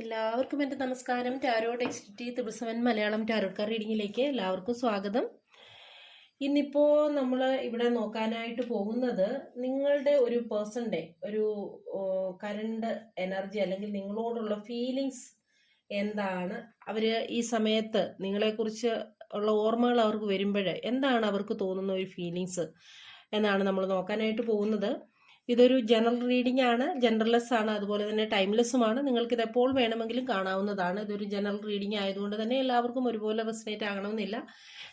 എല്ലാവർക്കും എന്റെ നമസ്കാരം. Tarot text triple seven Malayalam ടാരോക്കാർ റീഡിങ്ങിലേക്ക് എല്ലാവർക്കും സ്വാഗതം. ഇന്നിപ്പോൾ നമ്മൾ ഇവിടെ നോക്കാനായിട്ട് പോകുന്നത് നിങ്ങളുടെ ഒരു പേഴ്സണിന്റെ ഒരു കറണ്ട് എനർജി അല്ലെങ്കിൽ നിങ്ങളോടുള്ള ഫീലിങ്സ് എന്താണ്? അവർ ഈ സമയത്ത് നിങ്ങളെക്കുറിച്ച് ഉള്ള ഓർമ്മകൾ അവർക്ക് വരുമ്പോൾ എന്താണ് അവർക്ക് തോന്നുന്ന ഒരു ഫീലിങ്സ് എന്നാണ് നമ്മൾ നോക്കാനായിട്ട് പോകുന്നത്. ഇതൊരു ജനറൽ റീഡിംഗ് ആണ് ജനറൽലെസ് ആണ് അതുപോലെ തന്നെ ടൈംലെസ്സുമാണ് ഇത് എപ്പോൾ വേണമെങ്കിലും കാണാവുന്നതാണ്. ഇതൊരു ജനറൽ റീഡിംഗ് ആയതുകൊണ്ട് തന്നെ എല്ലാവർക്കും ഒരുപോലെ റെസിനേറ്റ് ആകണമെന്നില്ല.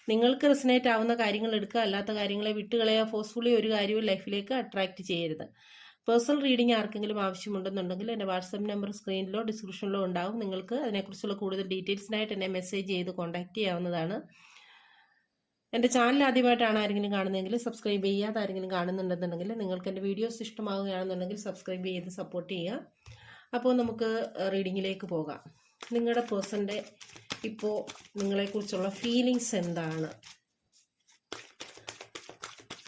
നിങ്ങൾക്ക് റെസിനേറ്റ് ആവുന്ന കാര്യങ്ങൾ എടുക്കുക അല്ലാത്ത കാര്യങ്ങളെ വിട്ടുകളയാ ഫോഴ്സ്ഫുള്ളി ഒരു കാര്യവും ലൈഫിലേക്ക് അട്രാക്റ്റ് ചെയ്യരുത്. പേഴ്സണൽ റീഡിംഗ് ആർക്കെങ്കിലും ആവശ്യമുണ്ടെന്നുണ്ടെങ്കിൽ എന്റെ വാട്സപ്പ് നമ്പർ സ്ക്രീനിലോ ഡിസ്ക്രിപ്ഷനിലോ ഉണ്ടാവും. നിങ്ങൾക്ക് അതിനെക്കുറിച്ചുള്ള കൂടുതൽ ഡീറ്റെയിൽസിനായിട്ട് എന്നെ മെസ്സേജ് ചെയ്ത് കോൺടാക്റ്റ് ചെയ്യാവുന്നതാണ്. എന്റെ ചാനൽ ആദ്യമായിട്ടാണ് ആരെങ്കിലും കാണുന്നതെങ്കിൽ സബ്സ്ക്രൈബ് ചെയ്യാതെ ആരെങ്കിലും കാണുന്നുണ്ടെന്നുണ്ടെങ്കിൽ നിങ്ങൾക്ക് എന്റെ വീഡിയോസ് ഇഷ്ടമാവുകയാണെന്നുണ്ടെങ്കിൽ സബ്സ്ക്രൈബ് ചെയ്ത് സപ്പോർട്ട് ചെയ്യുക. അപ്പോൾ നമുക്ക് റീഡിങ്ങിലേക്ക് പോകാം. നിങ്ങളുടെ പേഴ്സന്റെ ഇപ്പോൾ നിങ്ങളെക്കുറിച്ചുള്ള ഫീലിങ്സ് എന്താണ്?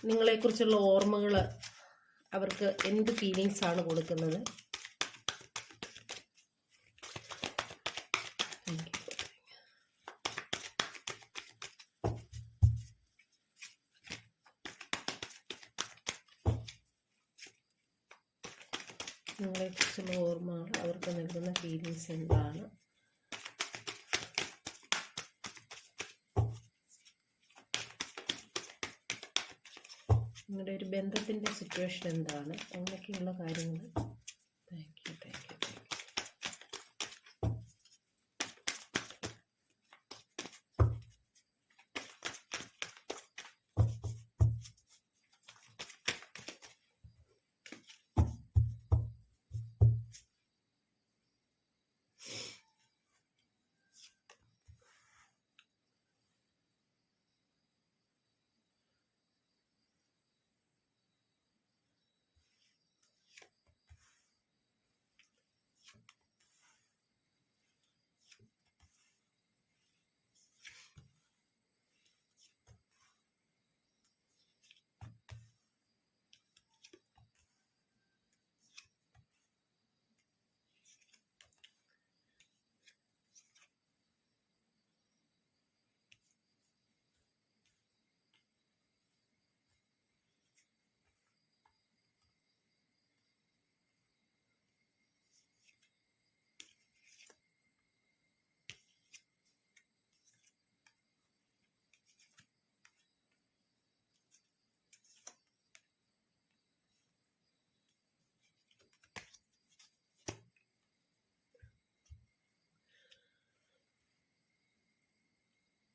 നിങ്ങളെക്കുറിച്ചുള്ള ഓർമ്മകൾ അവർക്ക് എന്ത് ഫീലിങ്സാണ് കൊടുക്കുന്നത്? നിങ്ങളെക്കുറിച്ചുള്ള ഓർമ്മകൾ അവർക്ക് നൽകുന്ന ഫീലിങ്സ് എന്താണ്? നിങ്ങളുടെ ഒരു ബന്ധത്തിന്റെ സിറ്റുവേഷൻ എന്താണ്? അങ്ങനെയൊക്കെയുള്ള കാര്യങ്ങൾ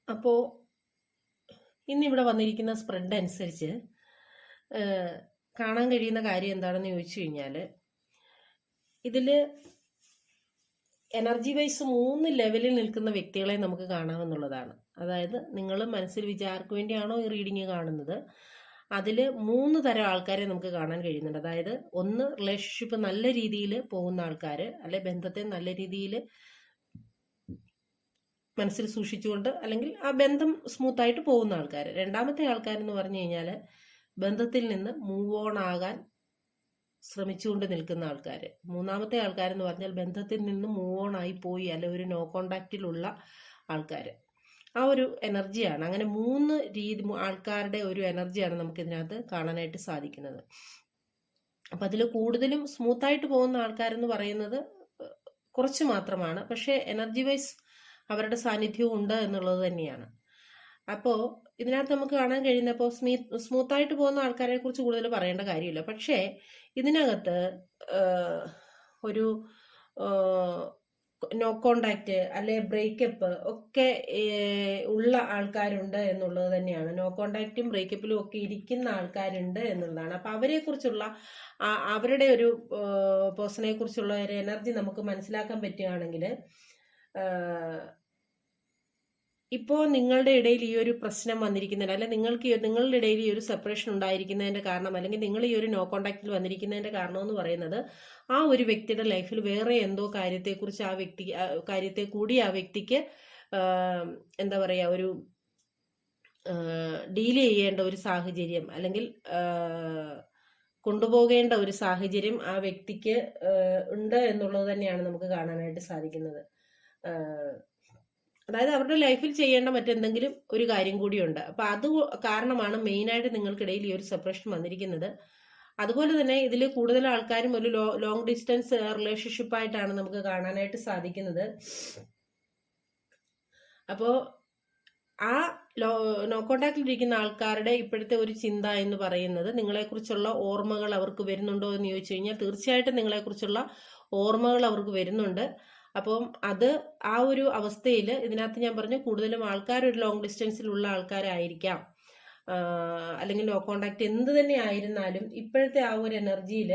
അപ്പോൾ ഇന്നിവിടെ വന്നിരിക്കുന്ന സ്പ്രെഡ് അനുസരിച്ച് കാണാൻ കഴിയുന്ന കാര്യം എന്താണെന്ന് ചോദിച്ചു കഴിഞ്ഞാൽ ഇതിൽ എനർജി വൈസ് മൂന്ന് ലെവലിൽ നിൽക്കുന്ന വ്യക്തികളെ നമുക്ക് കാണാമെന്നുള്ളതാണ്. അതായത് നിങ്ങൾ മനസ്സിൽ വിചാർക്ക് വേണ്ടിയാണോ ഈ റീഡിങ് കാണുന്നത്? അതിൽ മൂന്ന് തരം ആൾക്കാരെ നമുക്ക് കാണാൻ കഴിയുന്നുണ്ട്. അതായത് ഒന്ന് റിലേഷൻഷിപ്പ് നല്ല രീതിയിൽ പോകുന്ന ആൾക്കാർ അല്ലെ ബന്ധത്തെ നല്ല രീതിയിൽ മനസ്സിൽ സൂക്ഷിച്ചുകൊണ്ട് അല്ലെങ്കിൽ ആ ബന്ധം സ്മൂത്തായിട്ട് പോകുന്ന ആൾക്കാർ രണ്ടാമത്തെ ആൾക്കാരെന്ന് പറഞ്ഞു കഴിഞ്ഞാൽ ബന്ധത്തിൽ നിന്ന് മൂവ് ഓൺ ആകാൻ ശ്രമിച്ചുകൊണ്ട് നിൽക്കുന്ന ആൾക്കാർ മൂന്നാമത്തെ ആൾക്കാരെന്ന് പറഞ്ഞാൽ ബന്ധത്തിൽ നിന്ന് മൂവ് ഓൺ ആയി പോയി അല്ലെ ഒരു നോ കോണ്ടാക്റ്റിലുള്ള ആൾക്കാർ ആ ഒരു എനർജിയാണ് അങ്ങനെ മൂന്ന് രീതി ആൾക്കാരുടെ ഒരു എനർജിയാണ് നമുക്ക് ഇതിനകത്ത് കാണാനായിട്ട് സാധിക്കുന്നത്. അപ്പം അതിൽ കൂടുതലും സ്മൂത്തായിട്ട് പോകുന്ന ആൾക്കാരെന്ന് പറയുന്നത് കുറച്ച് മാത്രമാണ്. പക്ഷേ എനർജി വൈസ് അവരുടെ സാന്നിധ്യവും ഉണ്ട് എന്നുള്ളത് തന്നെയാണ്. അപ്പോൾ ഇതിനകത്ത് നമുക്ക് കാണാൻ കഴിയുന്നപ്പോൾ സ്മീ സ്മൂത്തായിട്ട് പോകുന്ന ആൾക്കാരെ കുറിച്ച് കൂടുതൽ പറയേണ്ട കാര്യമില്ല. പക്ഷേ ഇതിനകത്ത് ഒരു നോ കോണ്ടാക്റ്റ് അല്ലെ ബ്രേക്കപ്പ് ഒക്കെ ഉള്ള ആൾക്കാരുണ്ട് എന്നുള്ളത് തന്നെയാണ്. നോ കോണ്ടാക്റ്റും ബ്രേക്കപ്പിലും ഒക്കെ ഇരിക്കുന്ന ആൾക്കാരുണ്ട് എന്നുള്ളതാണ്. അപ്പം അവരെ കുറിച്ചുള്ള അവരുടെ ഒരു പേഴ്സണെ കുറിച്ചുള്ള ഒരു എനർജി നമുക്ക് മനസ്സിലാക്കാൻ പറ്റുകയാണെങ്കിൽ ഇപ്പോൾ നിങ്ങളുടെ ഇടയിൽ ഈ ഒരു പ്രശ്നം വന്നിരിക്കുന്നതിന് അല്ലെങ്കിൽ നിങ്ങൾക്ക് നിങ്ങളുടെ ഇടയിൽ ഈ ഒരു സെപ്പറേഷൻ ഉണ്ടായിരിക്കുന്നതിന്റെ കാരണം അല്ലെങ്കിൽ നിങ്ങൾ ഈ ഒരു നോ കോണ്ടാക്റ്റിൽ വന്നിരിക്കുന്നതിന്റെ കാരണം എന്ന് പറയുന്നത് ആ ഒരു വ്യക്തിയുടെ ലൈഫിൽ വേറെ എന്തോ കാര്യത്തെക്കുറിച്ച് ആ വ്യക്തി കാര്യത്തെ കൂടി ആ വ്യക്തിക്ക് എന്താ പറയുക ഒരു ഡീൽ ചെയ്യേണ്ട ഒരു സാഹചര്യം അല്ലെങ്കിൽ കൊണ്ടുപോകേണ്ട ഒരു സാഹചര്യം ആ വ്യക്തിക്ക് ഉണ്ട് എന്നുള്ളത് തന്നെയാണ് നമുക്ക് കാണാനായിട്ട് സാധിക്കുന്നത്. അതായത് അവരുടെ ലൈഫിൽ ചെയ്യേണ്ട മറ്റെന്തെങ്കിലും ഒരു കാര്യം കൂടിയുണ്ട്. അപ്പൊ അത് കാരണമാണ് മെയിനായിട്ട് നിങ്ങൾക്കിടയിൽ ഈ ഒരു സെപ്പറേഷൻ വന്നിരിക്കുന്നത്. അതുപോലെ തന്നെ ഇതിൽ കൂടുതൽ ആൾക്കാരും ഒരു ലോങ് ഡിസ്റ്റൻസ് റിലേഷൻഷിപ്പ് ആയിട്ടാണ് നമുക്ക് കാണാനായിട്ട് സാധിക്കുന്നത്. അപ്പോ ആ ലോ നോ കോണ്ടാക്റ്റിൽ ഇരിക്കുന്ന ആൾക്കാരുടെ ഇപ്പോഴത്തെ ഒരു ചിന്ത എന്ന് പറയുന്നത് നിങ്ങളെക്കുറിച്ചുള്ള ഓർമ്മകൾ അവർക്ക് വരുന്നുണ്ടോ എന്ന് ചോദിച്ചു കഴിഞ്ഞാൽ തീർച്ചയായിട്ടും നിങ്ങളെക്കുറിച്ചുള്ള ഓർമ്മകൾ അവർക്ക് വരുന്നുണ്ട്. അപ്പം അത് ആ ഒരു അവസ്ഥയിൽ ഇതിനകത്ത് ഞാൻ പറഞ്ഞു കൂടുതലും ആൾക്കാർ ഒരു ലോങ് ഡിസ്റ്റൻസിലുള്ള ആൾക്കാരായിരിക്കാം. അല്ലെങ്കിൽ നോ കോണ്ടാക്ട് എന്ത് തന്നെ ആയിരുന്നാലും ഇപ്പോഴത്തെ ആ ഒരു എനർജിയിൽ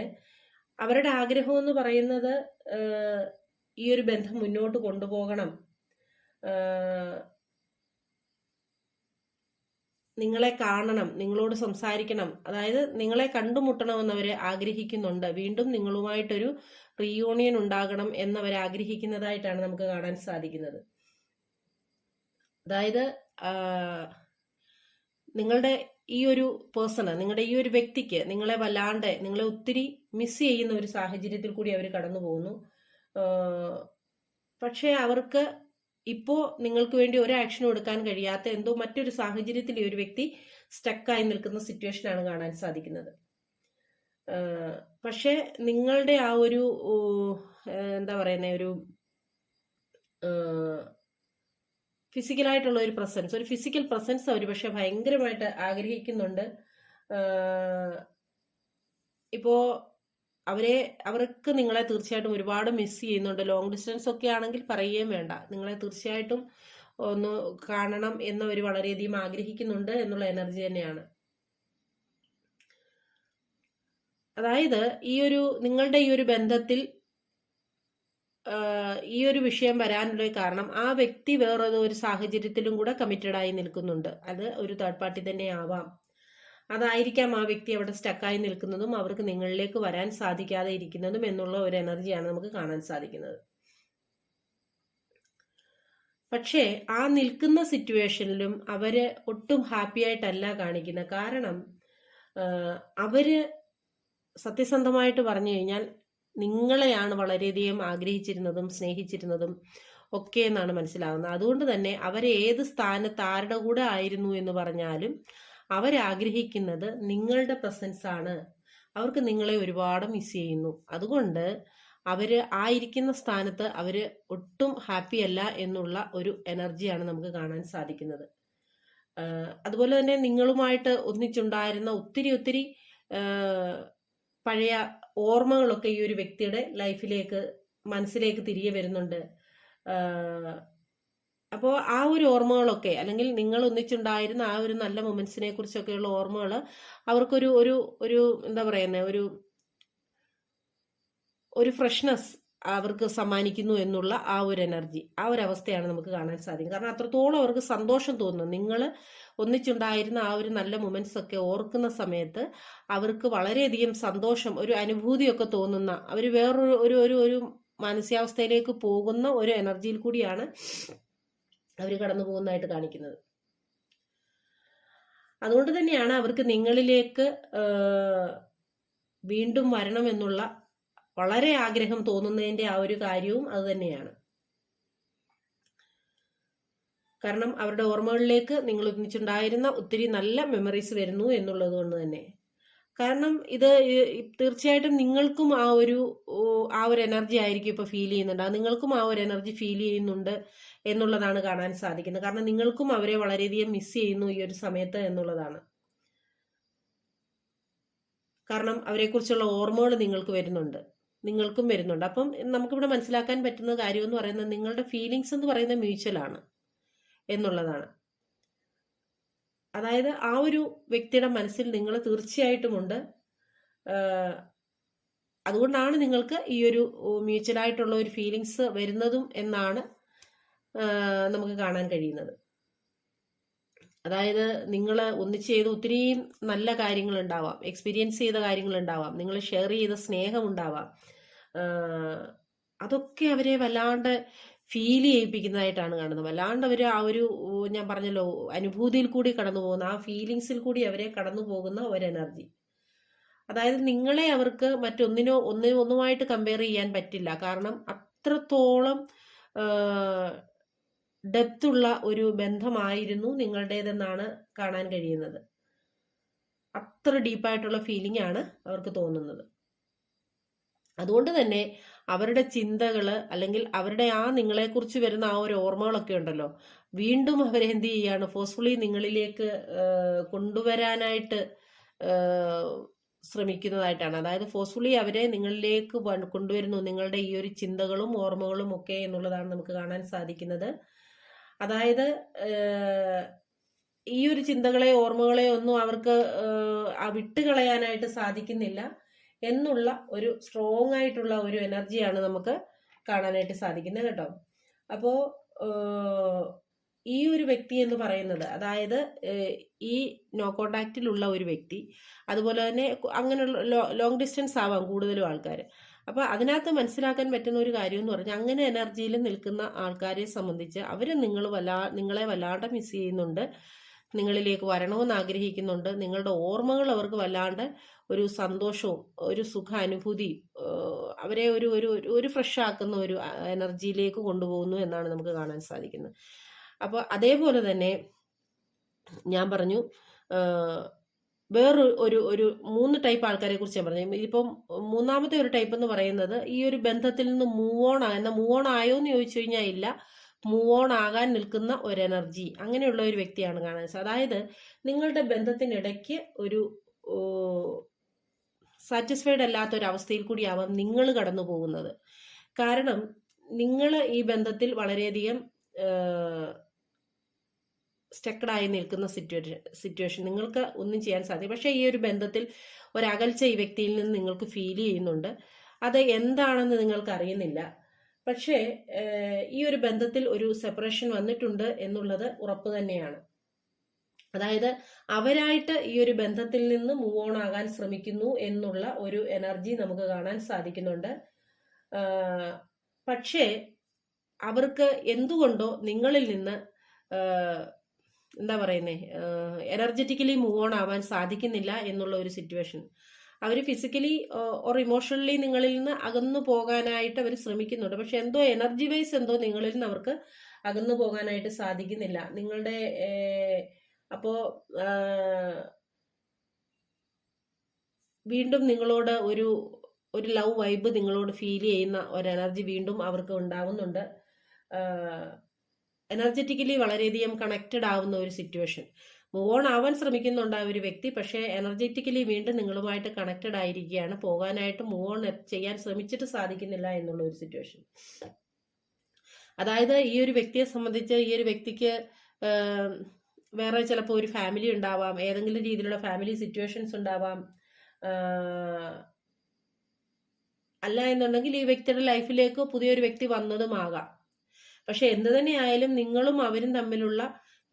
അവരുടെ ആഗ്രഹം എന്ന് പറയുന്നത് ഈ ഒരു ബന്ധം മുന്നോട്ട് കൊണ്ടുപോകണം. നിങ്ങളെ കാണണം നിങ്ങളോട് സംസാരിക്കണം. അതായത് നിങ്ങളെ കണ്ടുമുട്ടണമെന്ന് അവർ ആഗ്രഹിക്കുന്നുണ്ട്. വീണ്ടും നിങ്ങളുമായിട്ടൊരു റീയൂണിയൻ ഉണ്ടാകണം എന്നവർ ആഗ്രഹിക്കുന്നതായിട്ടാണ് നമുക്ക് കാണാൻ സാധിക്കുന്നത്. അതായത് നിങ്ങളുടെ ഈ ഒരു പേഴ്സണ് നിങ്ങളുടെ ഈ ഒരു വ്യക്തിക്ക് നിങ്ങളെ വല്ലാണ്ട് നിങ്ങളെ ഒത്തിരി മിസ് ചെയ്യുന്ന ഒരു സാഹചര്യത്തിൽ കൂടി അവർ കടന്നു പോകുന്നു പക്ഷേ അവർക്ക് ഇപ്പോൾ നിങ്ങൾക്ക് വേണ്ടി ഒരു ആക്ഷൻ എടുക്കാൻ കഴിയാത്ത എന്തോ മറ്റൊരു സാഹചര്യത്തിൽ ഈ ഒരു വ്യക്തി സ്റ്റക്കായി നിൽക്കുന്ന സിറ്റുവേഷനാണ് കാണാൻ സാധിക്കുന്നത്. പക്ഷെ നിങ്ങളുടെ ആ ഒരു എന്താ പറയുന്ന ഒരു ഫിസിക്കലായിട്ടുള്ള ഒരു പ്രസൻസ് ഒരു ഫിസിക്കൽ പ്രസൻസ് അവർ പക്ഷെ ഭയങ്കരമായിട്ട് ആഗ്രഹിക്കുന്നുണ്ട്. ഇപ്പോൾ ഇപ്പോ അവരെ അവർക്ക് നിങ്ങളെ തീർച്ചയായിട്ടും ഒരുപാട് മിസ് ചെയ്യുന്നുണ്ട്. ലോങ് ഡിസ്റ്റൻസ് ഒക്കെ ആണെങ്കിൽ പറയുകയും വേണ്ട. നിങ്ങളെ തീർച്ചയായിട്ടും ഒന്ന് കാണണം എന്നവർ വളരെയധികം ആഗ്രഹിക്കുന്നുണ്ട് എന്നുള്ള എനർജി തന്നെയാണ്. അതായത് ഈ ഒരു നിങ്ങളുടെ ഈ ഒരു ബന്ധത്തിൽ ഈ ഒരു വിഷയം വരാനുള്ള കാരണം ആ വ്യക്തി വേറൊരു ഒരു സാഹചര്യത്തിലും കൂടെ കമ്മിറ്റഡായി നിൽക്കുന്നുണ്ട്. അത് ഒരു തേർഡ് പാർട്ടി തന്നെ ആവാം. അതായിരിക്കാം ആ വ്യക്തി അവിടെ സ്റ്റക്കായി നിൽക്കുന്നതും അവർക്ക് നിങ്ങളിലേക്ക് വരാൻ സാധിക്കാതെ ഇരിക്കുന്നതും എന്നുള്ള ഒരു എനർജിയാണ് നമുക്ക് കാണാൻ സാധിക്കുന്നത്. പക്ഷേ ആ നിൽക്കുന്ന സിറ്റുവേഷനിലും അവർ ഒട്ടും ഹാപ്പി ആയിട്ടല്ല കാണിക്കുന്നത്. കാരണം അവർ സത്യസന്ധമായിട്ട് പറഞ്ഞു കഴിഞ്ഞാൽ നിങ്ങളെയാണ് വളരെയധികം ആഗ്രഹിച്ചിരുന്നതും സ്നേഹിച്ചിരുന്നതും ഒക്കെ എന്നാണ് മനസ്സിലാകുന്നത് അതുകൊണ്ട് തന്നെ അവരെ ഏത് സ്ഥാനത്ത് ആരുടെ കൂടെ ആയിരുന്നു എന്ന് പറഞ്ഞാലും അവരാഗ്രഹിക്കുന്നത് നിങ്ങളുടെ പ്രസൻസ് ആണ്. അവർക്ക് നിങ്ങളെ ഒരുപാട് മിസ് ചെയ്യുന്നു. അതുകൊണ്ട് അവർ ആയിരിക്കുന്ന സ്ഥാനത്ത് അവർ ഒട്ടും ഹാപ്പി അല്ല എന്നുള്ള ഒരു എനർജിയാണ് നമുക്ക് കാണാൻ സാധിക്കുന്നത്. അതുപോലെ തന്നെ നിങ്ങളുമായിട്ട് ഒന്നിച്ചുണ്ടായിരുന്ന ഒത്തിരി ഒത്തിരി പഴയ ഓർമ്മകളൊക്കെ ഈ ഒരു വ്യക്തിയുടെ ലൈഫിലേക്ക് മനസ്സിലേക്ക് തിരികെ വരുന്നുണ്ട്. അപ്പോൾ ആ ഒരു ഓർമ്മകളൊക്കെ അല്ലെങ്കിൽ നിങ്ങൾ ഒന്നിച്ചുണ്ടായിരുന്ന ആ ഒരു നല്ല മൊമെന്റ്സിനെ കുറിച്ചൊക്കെയുള്ള ഓർമ്മകൾ അവർക്കൊരു ഒരു ഒരു എന്താ പറയുന്നത് ഒരു ഒരു ഫ്രഷ്നെസ് അവർക്ക് സമ്മാനിക്കുന്നു എന്നുള്ള ആ ഒരു എനർജി ആ ഒരു അവസ്ഥയാണ് നമുക്ക് കാണാൻ സാധിക്കും. കാരണം അത്രത്തോളം അവർക്ക് സന്തോഷം തോന്നുന്നു. നിങ്ങൾ ഒന്നിച്ചുണ്ടായിരുന്ന ആ ഒരു നല്ല മൊമെന്റ്സ് ഒക്കെ ഓർക്കുന്ന സമയത്ത് അവർക്ക് വളരെയധികം സന്തോഷം ഒരു അനുഭൂതിയൊക്കെ തോന്നുന്ന അവർ വേറൊരു ഒരു ഒരു മാനസികാവസ്ഥയിലേക്ക് പോകുന്ന ഒരു എനർജിയിൽ കൂടിയാണ് അവർ കടന്നു പോകുന്നതായിട്ട് കാണിക്കുന്നത്. അതുകൊണ്ട് തന്നെയാണ് അവർക്ക് നിങ്ങളിലേക്ക് വീണ്ടും വരണമെന്നുള്ള വളരെ ആഗ്രഹം തോന്നുന്നതിന്റെ ആ ഒരു കാര്യവും അത് തന്നെയാണ്. കാരണം അവരുടെ ഓർമ്മകളിലേക്ക് നിങ്ങൾ ഒന്നിച്ചുണ്ടായിരുന്ന ഒത്തിരി നല്ല മെമ്മറീസ് വരുന്നു എന്നുള്ളത് കൊണ്ട് തന്നെ. കാരണം ഇത് തീർച്ചയായിട്ടും നിങ്ങൾക്കും ആ ഒരു ആ ഒരു എനർജി ആയിരിക്കും ഇപ്പൊ ഫീൽ ചെയ്യുന്നുണ്ട്. നിങ്ങൾക്കും ആ ഒരു എനർജി ഫീൽ ചെയ്യുന്നുണ്ട് എന്നുള്ളതാണ് കാണാൻ സാധിക്കുന്നത്. കാരണം നിങ്ങൾക്കും അവരെ വളരെയധികം മിസ് ചെയ്യുന്നു ഈ ഒരു സമയത്ത് എന്നുള്ളതാണ്. കാരണം അവരെക്കുറിച്ചുള്ള ഓർമ്മകൾ നിങ്ങൾക്ക് വരുന്നുണ്ട്. നിങ്ങൾക്കും വരുന്നുണ്ട്. അപ്പം നമുക്കിവിടെ മനസ്സിലാക്കാൻ പറ്റുന്ന കാര്യം എന്ന് പറയുന്നത് നിങ്ങളുടെ ഫീലിങ്സ് എന്ന് പറയുന്നത് മ്യൂച്വൽ ആണ് എന്നുള്ളതാണ്. അതായത് ആ ഒരു വ്യക്തിയുടെ മനസ്സിൽ നിങ്ങൾ തീർച്ചയായിട്ടും ഉണ്ട്. അതുകൊണ്ടാണ് നിങ്ങൾക്ക് ഈ ഒരു മ്യൂച്വൽ ആയിട്ടുള്ള ഒരു ഫീലിങ്സ് വരുന്നതും എന്നാണ് നമുക്ക് കാണാൻ കഴിയുന്നത്. അതായത് നിങ്ങൾ ഒന്നിച്ച് ചെയ്ത് ഒത്തിരി നല്ല കാര്യങ്ങൾ ഉണ്ടാവാം എക്സ്പീരിയൻസ് ചെയ്ത കാര്യങ്ങൾ ഉണ്ടാവാം നിങ്ങൾ ഷെയർ ചെയ്ത സ്നേഹം ഉണ്ടാവാം. അതൊക്കെ അവരെ വല്ലാണ്ട് ഫീൽ ചെയ്യിപ്പിക്കുന്നതായിട്ടാണ് കാണുന്നത്. വല്ലാണ്ട് അവർ ആ ഒരു ഞാൻ പറഞ്ഞല്ലോ അനുഭൂതിയിൽ കൂടി കടന്നു പോകുന്ന ആ ഫീലിങ്സിൽ കൂടി അവരെ കടന്നു പോകുന്ന ഒരു എനർജി അതായത് നിങ്ങളെ അവർക്ക് മറ്റൊന്നിനോ ഒന്നിനോ ഒന്നുമായിട്ട് കമ്പയർ ചെയ്യാൻ പറ്റില്ല. കാരണം അത്രത്തോളം ഡെപ്ത് ഉള്ള ഒരു ബന്ധമായിരുന്നു നിങ്ങളുടേതെന്നാണ് കാണാൻ കഴിയുന്നത്. അത്ര ഡീപ്പായിട്ടുള്ള ഫീലിംഗ് ആണ് അവർക്ക് തോന്നുന്നത്. അതുകൊണ്ട് തന്നെ അവരുടെ ചിന്തകൾ അല്ലെങ്കിൽ അവരുടെ ആ നിങ്ങളെക്കുറിച്ച് വരുന്ന ആ ഒരു ഓർമ്മകളൊക്കെ ഉണ്ടല്ലോ. വീണ്ടും അവരെ എന്ത് ചെയ്യാണ്? ഫോഴ്സ്ഫുള്ളി നിങ്ങളിലേക്ക് കൊണ്ടുവരാനായിട്ട് ശ്രമിക്കുന്നതായിട്ടാണ്. അതായത് ഫോഴ്സ്ഫുള്ളി അവരെ നിങ്ങളിലേക്ക് കൊണ്ടുവരുന്നു. നിങ്ങളുടെ ഈ ഒരു ചിന്തകളും ഓർമ്മകളും ഒക്കെ എന്നുള്ളതാണ് നമുക്ക് കാണാൻ സാധിക്കുന്നത്. അതായത് ഈ ഒരു ചിന്തകളെ ഓർമ്മകളെ ഒന്നും അവർക്ക് വിട്ടുകളയാനായിട്ട് സാധിക്കുന്നില്ല. എന്നുള്ള ഒരു സ്ട്രോങ് ആയിട്ടുള്ള ഒരു എനർജിയാണ് നമുക്ക് കാണാനായിട്ട് സാധിക്കുന്നത് കേട്ടോ. അപ്പോൾ ഈ ഒരു വ്യക്തി എന്ന് പറയുന്നത് അതായത് ഈ നോ കോണ്ടാക്റ്റിലുള്ള ഒരു വ്യക്തി അതുപോലെ തന്നെ അങ്ങനെയുള്ള ലോങ് ഡിസ്റ്റൻസ് ആവാം കൂടുതലും ആൾക്കാർ അപ്പോൾ അതിനകത്ത് മനസ്സിലാക്കാൻ പറ്റുന്ന ഒരു കാര്യം എന്ന് പറഞ്ഞാൽ അങ്ങനെ എനർജിയിൽ നിൽക്കുന്ന ആൾക്കാരെ സംബന്ധിച്ച് അവർ നിങ്ങൾ വല്ലാ നിങ്ങളെ വല്ലാണ്ട് മിസ് ചെയ്യുന്നുണ്ട്. നിങ്ങളിലേക്ക് വരണമെന്ന് ആഗ്രഹിക്കുന്നുണ്ട്. നിങ്ങളുടെ ഓർമ്മകൾ അവർക്ക് വല്ലാണ്ട് ഒരു സന്തോഷവും ഒരു സുഖ അനുഭൂതി അവരെ ഒരു ഒരു ഒരു ഫ്രഷ് ആക്കുന്ന ഒരു എനർജിയിലേക്ക് കൊണ്ടുപോകുന്നു എന്നാണ് നമുക്ക് കാണാൻ സാധിക്കുന്നത്. അപ്പോൾ അതേപോലെ തന്നെ ഞാൻ പറഞ്ഞു വേറൊരു ഒരു ഒരു മൂന്ന് ടൈപ്പ് ആൾക്കാരെ കുറിച്ച് ഞാൻ പറഞ്ഞു. ഇപ്പം മൂന്നാമത്തെ ഒരു ടൈപ്പ് എന്ന് പറയുന്നത് ഈ ഒരു ബന്ധത്തിൽ നിന്ന് മൂവ് ഓൺ എന്ന മൂവ് ഓൺ ആയോ എന്ന് ചോദിച്ചു കഴിഞ്ഞാൽ ഇല്ല. മൂവ് ഓൺ ആകാൻ നിൽക്കുന്ന ഒരു എനർജി അങ്ങനെയുള്ള ഒരു വ്യക്തിയാണ് കാണാൻ അതായത് നിങ്ങളുടെ ബന്ധത്തിനിടയ്ക്ക് ഒരു സാറ്റിസ്ഫൈഡ് അല്ലാത്ത ഒരു അവസ്ഥയിൽ കൂടിയാവാം നിങ്ങൾ കടന്നു പോകുന്നത്. കാരണം നിങ്ങൾ ഈ ബന്ധത്തിൽ വളരെയധികം സ്റ്റക്കഡായി നിൽക്കുന്ന സിറ്റുവേഷൻ സിറ്റുവേഷൻ നിങ്ങൾക്ക് ഒന്നും ചെയ്യാൻ സാധിക്കും പക്ഷേ ഈ ഒരു ബന്ധത്തിൽ ഒരകൽച്ച ഈ വ്യക്തിയിൽ നിന്ന് നിങ്ങൾക്ക് ഫീൽ ചെയ്യുന്നുണ്ട്. അത് എന്താണെന്ന് നിങ്ങൾക്ക് അറിയുന്നില്ല പക്ഷേ ഈ ഒരു ബന്ധത്തിൽ ഒരു സെപ്പറേഷൻ വന്നിട്ടുണ്ട് എന്നുള്ളത് ഉറപ്പ് തന്നെയാണ്. അതായത് അവരായിട്ട് ഈ ഒരു ബന്ധത്തിൽ നിന്ന് മൂവ് ഓൺ ആകാൻ ശ്രമിക്കുന്നു എന്നുള്ള ഒരു എനർജി നമുക്ക് കാണാൻ സാധിക്കുന്നുണ്ട്. പക്ഷേ അവർക്ക് എന്തുകൊണ്ടോ നിങ്ങളിൽ നിന്ന് എന്താ പറയുന്നേ എനർജറ്റിക്കലി മൂവ് ഓൺ ആവാൻ സാധിക്കുന്നില്ല എന്നുള്ള ഒരു സിറ്റുവേഷൻ അവർ ഫിസിക്കലി ഓർ ഇമോഷണലി നിങ്ങളിൽ നിന്ന് അകന്നു പോകാനായിട്ട് അവർ ശ്രമിക്കുന്നുണ്ട്. പക്ഷെ എന്തോ എനർജി വൈസ് എന്തോ നിങ്ങളിൽ നിന്ന് അവർക്ക് അകന്നു പോകാനായിട്ട് സാധിക്കുന്നില്ല. നിങ്ങളുടെ അപ്പോ വീണ്ടും നിങ്ങളോട് ഒരു ഒരു ലവ് വൈബ് നിങ്ങളോട് ഫീൽ ചെയ്യുന്ന ഒരു എനർജി വീണ്ടും അവർക്ക് ഉണ്ടാവുന്നുണ്ട്. എനർജറ്റിക്കലി വളരെയധികം കണക്റ്റഡ് ആവുന്ന ഒരു സിറ്റുവേഷൻ മൂവ് ഓൺ ആവാൻ ശ്രമിക്കുന്നുണ്ട് ആ ഒരു വ്യക്തി. പക്ഷേ എനർജറ്റിക്കലി വീണ്ടും നിങ്ങളുമായിട്ട് കണക്റ്റഡ് ആയിരിക്കുകയാണ്. പോകാനായിട്ട് മൂവ് ഓൺ ചെയ്യാൻ ശ്രമിച്ചിട്ട് സാധിക്കുന്നില്ല എന്നുള്ള ഒരു സിറ്റുവേഷൻ അതായത് ഈ ഒരു വ്യക്തിയെ സംബന്ധിച്ച് ഈ ഒരു വ്യക്തിക്ക് വേറെ ചിലപ്പോൾ ഒരു ഫാമിലി ഉണ്ടാവാം. ഏതെങ്കിലും രീതിയിലുള്ള ഫാമിലി സിറ്റുവേഷൻസ് ഉണ്ടാവാം. അല്ല എന്നുണ്ടെങ്കിൽ ഈ വ്യക്തിയുടെ ലൈഫിലേക്ക് പുതിയൊരു വ്യക്തി വന്നതുമാകാം. പക്ഷെ എന്ത് തന്നെയായാലും നിങ്ങളും അവരും തമ്മിലുള്ള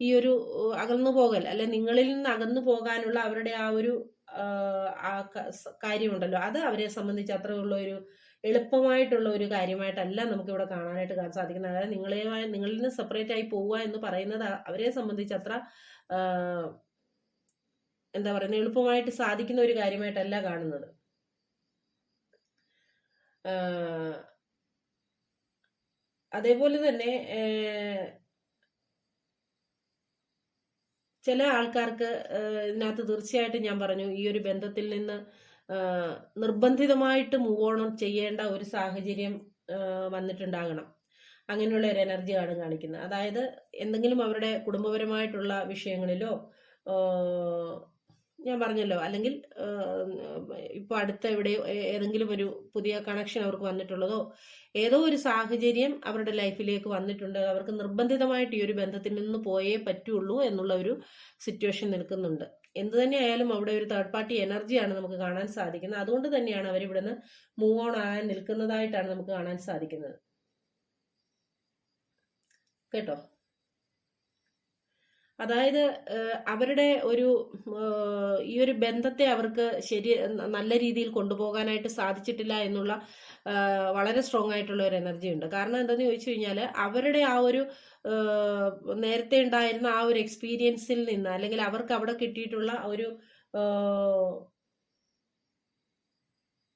ഈ ഒരു അകന്നു പോകൽ അല്ലെ നിങ്ങളിൽ നിന്ന് അകന്നു പോകാനുള്ള അവരുടെ ആ ഒരു കാര്യമുണ്ടല്ലോ. അത് അവരെ സംബന്ധിച്ച് അത്രയുള്ള ഒരു എളുപ്പമായിട്ടുള്ള ഒരു കാര്യമായിട്ടല്ല നമുക്ക് ഇവിടെ കാണാനായിട്ട് സാധിക്കുന്നത്. അതായത് നിങ്ങളെ നിങ്ങളിൽ നിന്ന് സെപ്പറേറ്റ് ആയി പോവുക എന്ന് പറയുന്നത് അവരെ സംബന്ധിച്ച് അത്ര എന്താ പറയുന്നത് എളുപ്പമായിട്ട് സാധിക്കുന്ന ഒരു കാര്യമായിട്ടല്ല കാണുന്നത്. അതേപോലെ തന്നെ ചില ആൾക്കാർക്ക് ഇതിനകത്ത് തീർച്ചയായിട്ടും ഞാൻ പറഞ്ഞു ഈ ഒരു ബന്ധത്തിൽ നിന്ന് നിർബന്ധിതമായിട്ട് മൂവ് ഓൺ ചെയ്യേണ്ട ഒരു സാഹചര്യം വന്നിട്ടുണ്ടാകണം. അങ്ങനെയുള്ള ഒരു എനർജിയാണ് കാണിക്കുന്നത്. അതായത് എന്തെങ്കിലും അവരുടെ കുടുംബപരമായിട്ടുള്ള വിഷയങ്ങളിലോ ഞാൻ പറഞ്ഞല്ലോ. അല്ലെങ്കിൽ ഇപ്പോൾ അടുത്ത എവിടെ ഏതെങ്കിലും ഒരു പുതിയ കണക്ഷൻ അവർക്ക് വന്നിട്ടുള്ളതോ ഏതോ ഒരു സാഹചര്യം അവരുടെ ലൈഫിലേക്ക് വന്നിട്ടുണ്ട്. അവർക്ക് നിർബന്ധിതമായിട്ട് ഈ ഒരു ബന്ധത്തിൽ നിന്ന് പോയേ പറ്റുള്ളൂ എന്നുള്ള ഒരു സിറ്റുവേഷൻ നിൽക്കുന്നുണ്ട്. എന്ത് തന്നെയായാലും അവിടെ ഒരു തേർഡ് പാർട്ടി എനർജിയാണ് നമുക്ക് കാണാൻ സാധിക്കുന്നത്. അതുകൊണ്ട് തന്നെയാണ് അവർ ഇവിടുന്ന് മൂവ് ഓൺ ആകാൻ നിൽക്കുന്നതായിട്ടാണ് നമുക്ക് കാണാൻ സാധിക്കുന്നത്. കേട്ടോ? അതായത് അവരുടെ ഒരു ഈ ഒരു ബന്ധത്തെ അവർക്ക് ശരി നല്ല രീതിയിൽ കൊണ്ടുപോകാനായിട്ട് സാധിച്ചിട്ടില്ല എന്നുള്ള വളരെ സ്ട്രോങ് ആയിട്ടുള്ള ഒരു എനർജി ഉണ്ട്. കാരണം എന്താണെന്ന് ചോദിച്ചു കഴിഞ്ഞാൽ അവരുടെ ആ ഒരു നേരത്തെ ഉണ്ടായിരുന്ന ആ ഒരു എക്സ്പീരിയൻസിൽ നിന്ന് അല്ലെങ്കിൽ അവർക്ക് അവിടെ കിട്ടിയിട്ടുള്ള ഒരു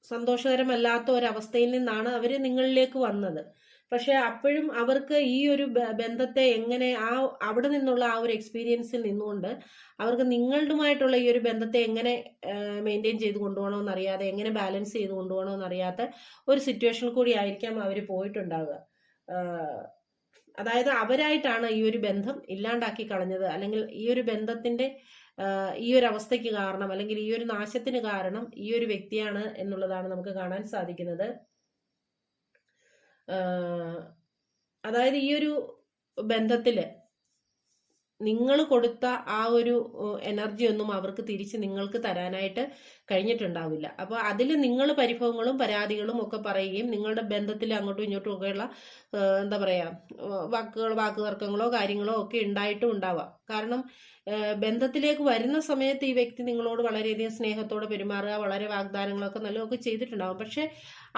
സന്തോഷകരമല്ലാത്ത ഒരവസ്ഥയിൽ നിന്നാണ് അവർ നിങ്ങളിലേക്ക് വന്നത്. പക്ഷെ അപ്പോഴും അവർക്ക് ഈ ഒരു ബന്ധത്തെ എങ്ങനെ ആ അവിടെ നിന്നുള്ള ആ ഒരു എക്സ്പീരിയൻസിൽ നിന്നുകൊണ്ട് അവർക്ക് നിങ്ങളുമായിട്ടുള്ള ഈ ഒരു ബന്ധത്തെ എങ്ങനെ മെയിന്റെയിൻ ചെയ്ത് കൊണ്ടുപോകണമെന്ന് അറിയാതെ എങ്ങനെ ബാലൻസ് ചെയ്ത് കൊണ്ടുപോകണമെന്ന് അറിയാത്ത ഒരു സിറ്റുവേഷൻ കൂടി ആയിരിക്കാം അവർ പോയിട്ടുണ്ടാവുക. അതായത് അവരായിട്ടാണ് ഈ ഒരു ബന്ധം ഇല്ലാണ്ടാക്കി കളഞ്ഞത്. അല്ലെങ്കിൽ ഈ ഒരു ബന്ധത്തിന്റെ ഈ ഒരു അവസ്ഥയ്ക്ക് കാരണം അല്ലെങ്കിൽ ഈ ഒരു നാശത്തിന് കാരണം ഈ ഒരു വ്യക്തിയാണ് എന്നുള്ളതാണ് നമുക്ക് കാണാൻ സാധിക്കുന്നത്. അതായത് ഈ ഒരു ബന്ധത്തിൽ നിങ്ങൾ കൊടുത്ത ആ ഒരു എനർജി ഒന്നും അവർക്ക് തിരിച്ച് നിങ്ങൾക്ക് തരാനായിട്ട് കഴിഞ്ഞിട്ടുണ്ടാവില്ല. അപ്പോൾ അതിൽ നിങ്ങൾ പരിഭവങ്ങളും പരാതികളും ഒക്കെ പറയുകയും നിങ്ങളുടെ ബന്ധത്തിൽ അങ്ങോട്ടും ഇങ്ങോട്ടും ഒക്കെയുള്ള എന്താ പറയാ ഏഹ്, വാക്കുകൾ വാക്കുതർക്കങ്ങളോ കാര്യങ്ങളോ ഒക്കെ ഉണ്ടായിട്ടും ഉണ്ടാവാം. കാരണം ബന്ധത്തിലേക്ക് വരുന്ന സമയത്ത് ഈ വ്യക്തി നിങ്ങളോട് വളരെയധികം സ്നേഹത്തോടെ പെരുമാറുക വളരെ വാഗ്ദാനങ്ങളൊക്കെ നല്ലതൊക്കെ ചെയ്തിട്ടുണ്ടാവും. പക്ഷെ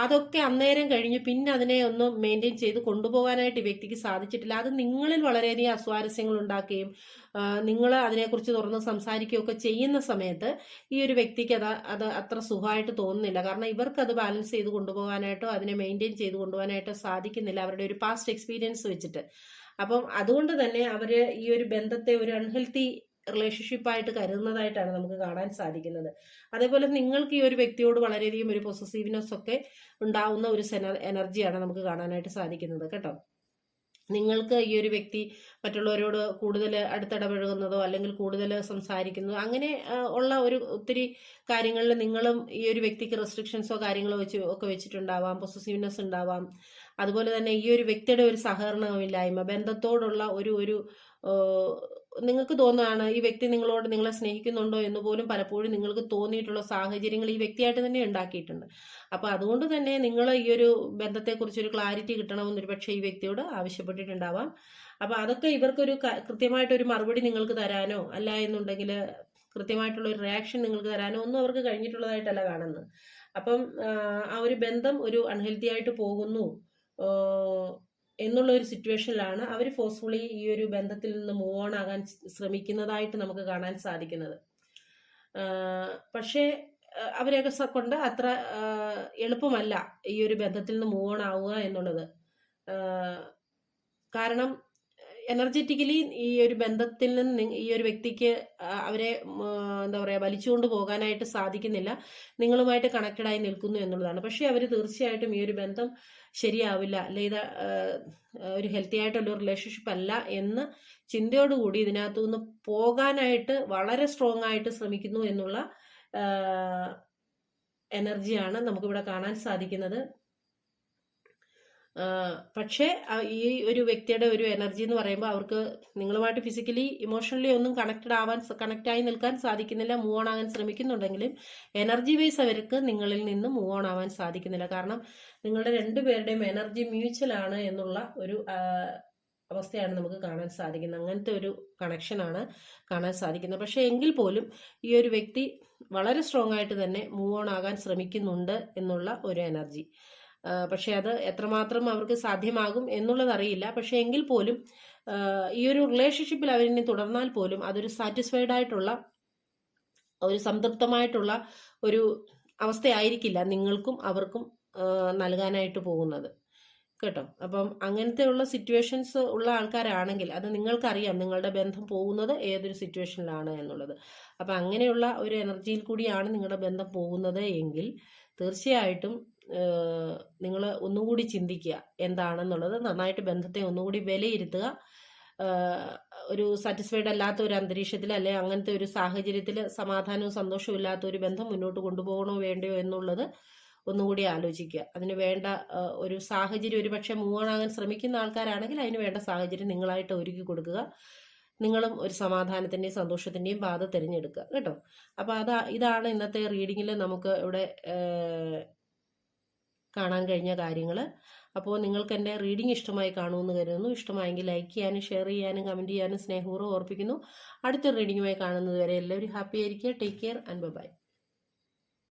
അതൊക്കെ അന്നേരം കഴിഞ്ഞ്. പിന്നെ അതിനെ ഒന്ന് മെയിന്റെയിൻ ചെയ്ത് കൊണ്ടുപോകാനായിട്ട് ഈ വ്യക്തിക്ക് സാധിച്ചിട്ടില്ല. അത് നിങ്ങളിൽ വളരെയധികം അസ്വാരസ്യങ്ങൾ ഉണ്ടാക്കുകയും നിങ്ങൾ അതിനെക്കുറിച്ച് തുറന്ന് സംസാരിക്കുകയൊക്കെ ചെയ്യുന്ന സമയത്ത് ഈ ഒരു വ്യക്തിക്ക് അത് അത് അത്ര സുഖമായിട്ട് തോന്നുന്നില്ല. കാരണം ഇവർക്ക് അത് ബാലൻസ് ചെയ്ത് കൊണ്ടുപോകാനായിട്ടോ അതിനെ മെയിന്റെയിൻ ചെയ്ത് കൊണ്ടുപോകാനായിട്ടോ സാധിക്കുന്നില്ല. അവരുടെ ഒരു പാസ്റ്റ് എക്സ്പീരിയൻസ് വെച്ചിട്ട്. അപ്പം അതുകൊണ്ട് തന്നെ അവർ ഈ ഒരു ബന്ധത്തെ ഒരു അൺഹെൽത്തി റിലേഷൻഷിപ്പായിട്ട് കരുതുന്നതായിട്ടാണ് നമുക്ക് കാണാൻ സാധിക്കുന്നത്. അതേപോലെ നിങ്ങൾക്ക് ഈ ഒരു വ്യക്തിയോട് വളരെയധികം ഒരു പൊസസീവ്നെസ് ഒക്കെ ഉണ്ടാവുന്ന ഒരു എനർജിയാണ് നമുക്ക് കാണാനായിട്ട് സാധിക്കുന്നത് കേട്ടോ. നിങ്ങൾക്ക് ഈ ഒരു വ്യക്തി മറ്റുള്ളവരോട് കൂടുതൽ അടുത്തിടപഴകുന്നതോ അല്ലെങ്കിൽ കൂടുതൽ സംസാരിക്കുന്നതോ അങ്ങനെ ഉള്ള ഒരു ഒത്തിരി കാര്യങ്ങളിൽ നിങ്ങളും ഈ ഒരു വ്യക്തിക്ക് റെസ്ട്രിക്ഷൻസോ കാര്യങ്ങളോ വെച്ച് ഒക്കെ വെച്ചിട്ടുണ്ടാവാം പൊസസീവ്നെസ് ഉണ്ടാവാം. അതുപോലെ തന്നെ ഈ ഒരു വ്യക്തിയുടെ ഒരു സഹകരണമില്ലായ്മ ബന്ധത്തോടുള്ള ഒരു ഒരു നിങ്ങൾക്ക് തോന്നുകയാണ് ഈ വ്യക്തി നിങ്ങളോട് നിങ്ങളെ സ്നേഹിക്കുന്നുണ്ടോ എന്ന് പോലും പലപ്പോഴും നിങ്ങൾക്ക് തോന്നിയിട്ടുള്ള സാഹചര്യങ്ങൾ ഈ വ്യക്തിയായിട്ട് തന്നെ ഉണ്ടാക്കിയിട്ടുണ്ട്. അപ്പൊ അതുകൊണ്ട് തന്നെ നിങ്ങൾ ഈ ഒരു ബന്ധത്തെക്കുറിച്ച് ഒരു ക്ലാരിറ്റി കിട്ടണമെന്ന് ഒരു പക്ഷേ ഈ വ്യക്തിയോട് ആവശ്യപ്പെട്ടിട്ടുണ്ടാവാം. അപ്പൊ അതൊക്കെ ഇവർക്കൊരു കൃത്യമായിട്ടൊരു മറുപടി നിങ്ങൾക്ക് തരാനോ അല്ല എന്നുണ്ടെങ്കിൽ കൃത്യമായിട്ടുള്ള ഒരു റിയാക്ഷൻ നിങ്ങൾക്ക് തരാനോ ഒന്നും അവർക്ക് കഴിഞ്ഞിട്ടുള്ളതായിട്ടല്ല കാണുന്നത്. അപ്പം ആ, ഒരു ബന്ധം ഒരു അൺഹെൽത്തി ആയിട്ട് പോകുന്നു. എന്നുള്ള ഒരു സിറ്റുവേഷനിലാണ് അവർ ഫോഴ്സ്ഫുള്ളി ഈ ഒരു ബന്ധത്തിൽ നിന്ന് മൂവ് ഓൺ ആകാൻ ശ്രമിക്കുന്നതായിട്ട് നമുക്ക് കാണാൻ സാധിക്കുന്നത്. പക്ഷേ അവരെയൊക്കെ കൊണ്ട് അത്ര എളുപ്പമല്ല ഈ ഒരു ബന്ധത്തിൽ നിന്ന് മൂവ് ഓൺ ആവുക എന്നുള്ളത്. കാരണം എനർജറ്റിക്കലി ഈ ഒരു ബന്ധത്തിൽ നിന്ന് ഈ ഒരു വ്യക്തിക്ക് അവരെ എന്താ പറയുക വലിച്ചുകൊണ്ട് പോകാനായിട്ട് സാധിക്കുന്നില്ല. നിങ്ങളുമായിട്ട് കണക്റ്റഡായി നിൽക്കുന്നു എന്നുള്ളതാണ്. പക്ഷേ അവർ തീർച്ചയായിട്ടും ഈ ഒരു ബന്ധം ശരിയാവില്ല. അല്ലെ ഇത് ഒരു ഹെൽത്തി ആയിട്ടുള്ള റിലേഷൻഷിപ്പ് അല്ല എന്ന് ചിന്തയോടുകൂടി ഇതിനകത്തു നിന്ന് പോകാനായിട്ട് വളരെ സ്ട്രോങ് ആയിട്ട് ശ്രമിക്കുന്നു എന്നുള്ള എനർജിയാണ് നമുക്കിവിടെ കാണാൻ സാധിക്കുന്നത്. പക്ഷേ ഈ ഒരു വ്യക്തിയുടെ ഒരു എനർജി എന്ന് പറയുമ്പോൾ അവർക്ക് നിങ്ങളുമായിട്ട് ഫിസിക്കലി ഇമോഷണലി ഒന്നും കണക്റ്റഡ് ആവാൻ കണക്റ്റ് ആയി നിൽക്കാൻ സാധിക്കുന്നില്ല മൂവ് ഓൺ ആകാൻ ശ്രമിക്കുന്നുണ്ടെങ്കിലും എനർജി വൈസ് അവർക്ക് നിങ്ങളിൽ നിന്ന് മൂവ് ഓൺ ആവാൻ സാധിക്കുന്നില്ല. കാരണം നിങ്ങളുടെ രണ്ടുപേരുടെയും എനർജി മ്യൂച്വൽ ആണ് എന്നുള്ള ഒരു അവസ്ഥയാണ് നമുക്ക് കാണാൻ സാധിക്കുന്നത്. അങ്ങനത്തെ ഒരു കണക്ഷനാണ് കാണാൻ സാധിക്കുന്നത്. പക്ഷേ എങ്കിൽ പോലും ഈ ഒരു വ്യക്തി വളരെ സ്ട്രോങ് ആയിട്ട് തന്നെ മൂവ് ഓൺ ആകാൻ ശ്രമിക്കുന്നുണ്ട് എന്നുള്ള ഒരു എനർജി പക്ഷെ അത് എത്രമാത്രം അവർക്ക് സാധ്യമാകും എന്നുള്ളത് അറിയില്ല. പക്ഷെ എങ്കിൽ പോലും ഈ ഒരു റിലേഷൻഷിപ്പിൽ അവരിനി തുടർന്നാൽ പോലും അതൊരു സാറ്റിസ്ഫൈഡ് ആയിട്ടുള്ള ഒരു സംതൃപ്തമായിട്ടുള്ള ഒരു അവസ്ഥയായിരിക്കില്ല നിങ്ങൾക്കും അവർക്കും നൽകാനായിട്ട് പോകുന്നത്. കേട്ടോ? അപ്പം അങ്ങനത്തെ ഉള്ള സിറ്റുവേഷൻസ് ഉള്ള ആൾക്കാരാണെങ്കിൽ അത് നിങ്ങൾക്കറിയാം നിങ്ങളുടെ ബന്ധം പോകുന്നത് ഏതൊരു സിറ്റുവേഷനിലാണ് എന്നുള്ളത്. അപ്പം അങ്ങനെയുള്ള ഒരു എനർജിയിൽ കൂടിയാണ് നിങ്ങളുടെ ബന്ധം പോകുന്നത് എങ്കിൽ തീർച്ചയായിട്ടും നിങ്ങൾ ഒന്നുകൂടി ചിന്തിക്കുക എന്താണെന്നുള്ളത്. നന്നായിട്ട് ബന്ധത്തെ ഒന്നുകൂടി വിലയിരുത്തുക. ഒരു സാറ്റിസ്ഫൈഡ് അല്ലാത്ത ഒരു അന്തരീക്ഷത്തിൽ അല്ലെ അങ്ങനത്തെ ഒരു സാഹചര്യത്തിൽ സമാധാനവും സന്തോഷവും ഇല്ലാത്ത ഒരു ബന്ധം മുന്നോട്ട് കൊണ്ടുപോകണോ വേണ്ടയോ എന്നുള്ളത് ഒന്നുകൂടി ആലോചിക്കുക. അതിന് വേണ്ട ഒരു സാഹചര്യം ഒരു പക്ഷേ മൂവ് ശ്രമിക്കുന്ന ആൾക്കാരാണെങ്കിൽ അതിന് വേണ്ട സാഹചര്യം നിങ്ങളായിട്ട് ഒരുക്കി കൊടുക്കുക. നിങ്ങളും ഒരു സമാധാനത്തിന്റെയും സന്തോഷത്തിന്റെയും പാത തിരഞ്ഞെടുക്കുക. കേട്ടോ? അപ്പോൾ അതാ ഇതാണ് ഇന്നത്തെ റീഡിങ്ങിൽ നമുക്ക് ഇവിടെ കാണാൻ കഴിഞ്ഞ കാര്യങ്ങൾ അപ്പോൾ നിങ്ങൾക്ക് എന്റെ റീഡിംഗ് ഇഷ്ടമായി കാണുമെന്ന് കരുതുന്നു. ഇഷ്ടമായെങ്കിൽ ലൈക്ക് ചെയ്യാനും ഷെയർ ചെയ്യാനും കമന്റ് ചെയ്യാനും സ്നേഹപൂർവം ഓർപ്പിക്കുന്നു. അടുത്ത റീഡിങ്ങുമായി കാണുന്നത് വരെ എല്ലാവരും ഹാപ്പി ആയിരിക്കുക. Take care and by